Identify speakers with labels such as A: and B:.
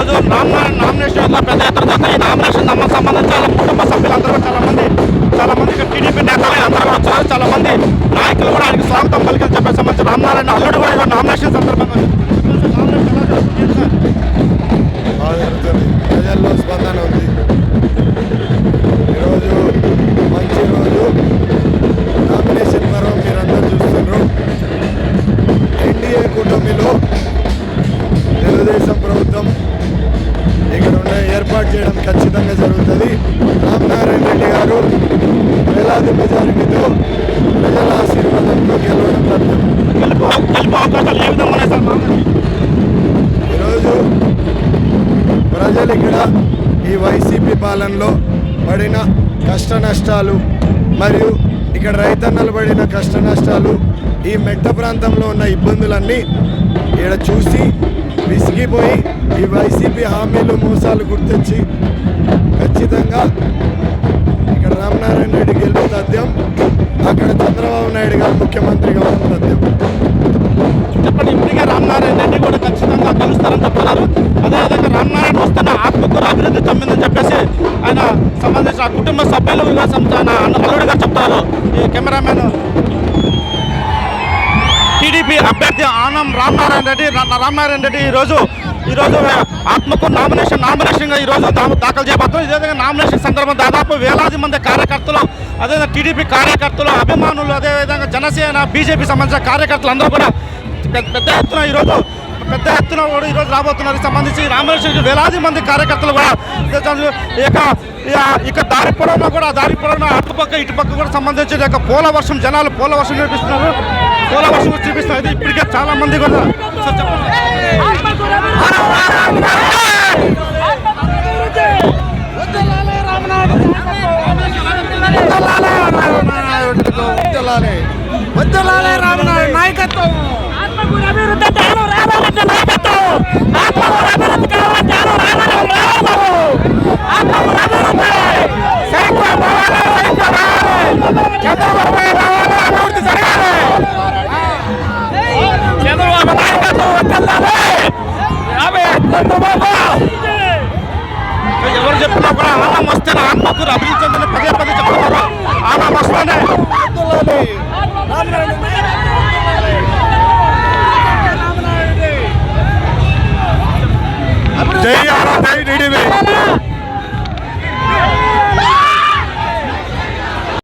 A: ఈరోజు నామినేషన్ వల్ల పెద్ద ఎత్తున జరుగుతుంది. ఈ నామినేషన్ నమ్మ సంబంధించి వాళ్ళ కుటుంబ సభ్యులందరూ చాలా మంది చాలా మంది ఇక్కడ టీడీపీ నేతలు అందరూ కూడా వచ్చారు. చాలా మంది నాయకులు కూడా ఆయనకి స్వాగతం పలికి చెప్పే సంబంధించి రామనారాయణ అల్లుడు కూడా ఈరోజు నామినేషన్ సందర్భంగా
B: ప్రజల్లో స్పందన ఉంది. ఖచ్చితంగా జరుగుతుంది. రామనారాయణ రెడ్డి గారు వేలాది మెజారిటీతో ప్రజల ఆశీర్వాదంతో గెలవడం తథ్యం ఈరోజు ప్రజలు ఇక్కడ ఈ వైసీపీ పాలనలో పడిన కష్ట నష్టాలు మరియు ఇక్కడ రైతన్నలు పడిన కష్ట నష్టాలు ఈ మెట్ట ప్రాంతంలో ఉన్న ఇబ్బందులన్నీ ఇక్కడ చూసి విసిగిపోయి ఈ వైసీపీ హామీలు మోసాలు గుర్తొచ్చి ఖచ్చితంగా ఇక్కడ రామనారాయణ రెడ్డి గెలుపు తథ్యం అక్కడ చంద్రబాబు నాయుడు గారు ముఖ్యమంత్రిగా ఉన్న తథ్యం.
A: చెప్పండి ఇప్పటికే రామనారాయణ రెడ్డి కూడా ఖచ్చితంగా గెలుస్తారని చెప్తున్నారు అదేవిధంగా రామనారాయణ వస్తున్న ఆత్మకూర అభివృద్ధి తమ్మిందని చెప్పేసి ఆయన సంబంధించిన కుటుంబ సభ్యులు ఇలా అన్న- గారు చెప్తారు ఈ కెమెరామెన్ టీడీపీ అభ్యర్థి ఆనం రామనారాయణ రెడ్డి రామనారాయణ రెడ్డి ఈరోజు ఈరోజు ఆత్మకు నామినేషన్ నామినేషన్గా ఈరోజు దాఖలు చేయబోతున్నారు ఇదే విధంగా నామినేషన్ సందర్భం దాదాపు వేలాది మంది కార్యకర్తలు అదేవిధంగా టీడీపీ కార్యకర్తలు అభిమానులు అదేవిధంగా జనసేన బీజేపీ సంబంధించిన కార్యకర్తలు అందరూ కూడా పెద్ద ఎత్తున ఈరోజు పెద్ద ఎత్తున కూడా ఈరోజు రాబోతున్నారు. సంబంధించి రామేశ్వర వేలాది మంది కార్యకర్తలు కూడా ఇక ఇక- దారి పొడవునా కూడా దారి పొడవునా అటుపక్క ఇటుపక్క కూడా సంబంధించి యొక్క పోల వర్షం జనాలు పోల వర్షం చూపిస్తున్నారు పోల వర్షం కూడా చూపిస్తున్నారు ఇది ఇప్పటికే చాలా మంది కూడా సార్ చెప్పండి
C: వద్దలాలే రామనాయుడు నాయకత్వం ఆత్మకూరు అభివృద్ధి ధ్యానం రామారెడ్డి నాయకత్వం ఆత్మకూరు అభివృద్ధి కావాలి ధ్యానం రామారెడ్డి నాయకత్వం ఆత్మకూరు అభివృద్ధి సైకిల్ పోవాలి సైకిల్ రావాలి చంద్రబాబు నాయుడు రావాలి అభివృద్ధి జరగాలి చంద్రబాబు నాయకత్వం వద్దలాలే యాభై చంద్రబాబు
A: ఎవరు చెప్పినా కూడా ఆత్మకూరు అభివృద్ధి చెందని పదే పదే చెప్తున్నారు. ఆనం వస్తేనే జై ఆనం జై టీడీపీ